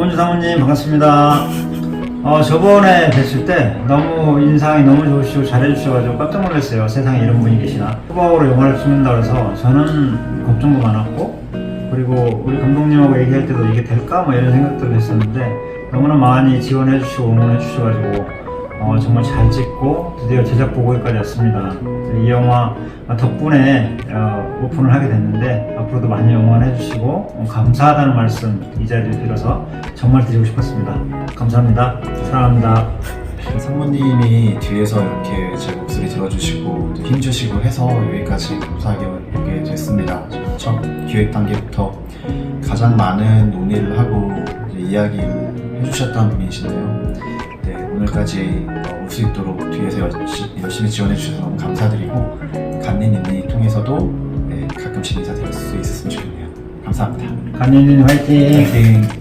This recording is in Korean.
권주 사모님 반갑습니다. 어, 저번에 뵀을 때 너무 인상이 너무 좋으시고 잘해주셔가지고 깜짝 놀랐어요. 세상에 이런 분이 계시나. 후보로 영화를 찍는다 그래서 저는 걱정도 많았고 그리고 우리 감독님하고 얘기할 때도 이게 될까 뭐 이런 생각들도 했었는데 너무나 많이 지원해주시고 응원해주셔가지고 어, 정말 잘 찍고 드디어 제작 보고회까지 왔습니다. 이 영화 덕분에 어, 오픈을 하게 됐는데 앞으로도 많이 응원해 주시고 어, 감사하다는 말씀 이 자리를 빌어서 정말 드리고 싶었습니다. 감사합니다. 사랑합니다. 상무님이 뒤에서 이렇게 제 목소리 들어주시고 또 힘주시고 해서 여기까지 감사하게 오게 됐습니다. 첫 기획 단계부터 가장 많은 논의를 하고 이야기를 해주셨던 분이신데요. 네, 오늘까지 어, 올수 있도록 뒤에서 열심히, 열심히 지원해 주셔서 너무 감사드리고 간니님이 통해서도 네, 가끔씩 인사드릴 수 있었으면 좋겠네요. 감사합니다. 간현님 화이팅! 화이팅!